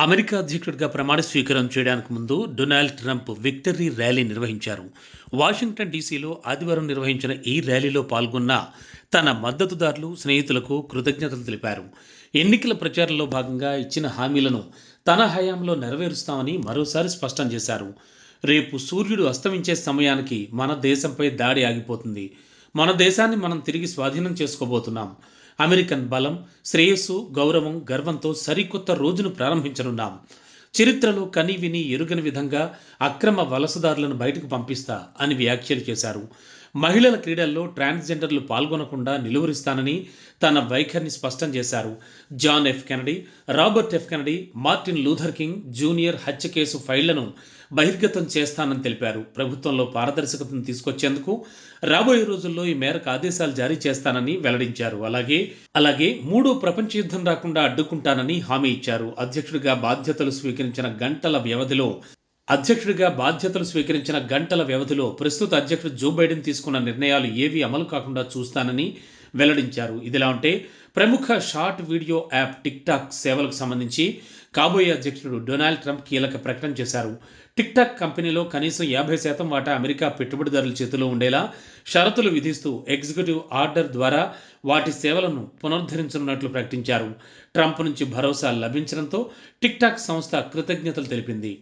America అధ్యక్షుడిగా ప్రమాణ స్వీకారం చేయడానికి ముందు డొనాల్డ్ ట్రంప్ విక్టరీ ర్యాలీ నిర్వహించారు. వాషింగ్టన్ డీసీలో ఆదివారం నిర్వహించిన ఈ ర్యాలీలో పాల్గొన్న తన మద్దతుదారులు స్నేహితులకు కృతజ్ఞతలు తెలిపారు. ఎన్నికల ప్రచారంలో భాగంగా ఇచ్చిన హామీలను తన హయాంలో నెరవేరుస్తామని మరోసారి స్పష్టం చేశారు. రేపు సూర్యుడు అస్తమించే సమయానికి మన దేశంపై దాడి ఆగిపోతుంది. మన దేశాన్ని మనం తిరిగి స్వాధీనం చేసుకోబోతున్నాం. అమెరికన్ బలం శ్రేయస్సు గౌరవం గర్వంతో సరికొత్త రోజును ప్రారంభించనున్నాం. చరిత్రలో కని విని ఎరుగని విధంగా అక్రమ వలసదారులను బయటకు పంపిస్తా అని వ్యాఖ్యలు చేశారు. మహిళల క్రీడల్లో ట్రాన్స్జెండర్లు పాల్గొనకుండా నిలువరిస్తానని తన వైఖరిని స్పష్టం చేశారు. John F Kennedy Robert F Kennedy Martin Luther King junior హత్య కేసు ఫైళ్ళను బహిర్గతం చేస్తానని తెలిపారు. ప్రభుత్వంలో పారదర్శకతను తీసుకొచ్చేందుకు రాబోయే రోజుల్లో ఈ మేరకు ఆదేశాలు జారీ చేస్తానని వెల్లడించారు. అలాగే అలాగే మూడో ప్రపంచ యుద్ధం రాకుండా అడ్డుకుంటానని హామీ ఇచ్చారు. అధ్యక్షుడిగా బాధ్యతలు స్వీకరించిన గంటల వ్యవధిలో అధ్యక్షుడిగా బాధ్యతలు స్వీకరించిన గంటల వ్యవధిలో ప్రస్తుత అధ్యక్షుడు జో బైడెన్ తీసుకున్న నిర్ణయాలు ఏవి అమలు కాకుండా చూస్తానని వెల్లడించారు. ఇదిలా ఉంటే ప్రముఖ short video app TikTok సేవలకు సంబంధించి కాబోయే అధ్యక్షుడు డొనాల్డ్ ట్రంప్ కీలక ప్రకటన చేశారు. టిక్ టాక్ కంపెనీలో కనీసం యాభై శాతం వాటా అమెరికా పెట్టుబడిదారుల చేతిలో ఉండేలా షరతులు విధిస్తూ ఎగ్జిక్యూటివ్ ఆర్డర్ ద్వారా వాటి సేవలను పునరుద్ధరించనున్నట్లు ప్రకటించారు. ట్రంప్ నుంచి భరోసా లభించడంతో టిక్ టాక్ సంస్థ కృతజ్ఞతలు తెలిపింది.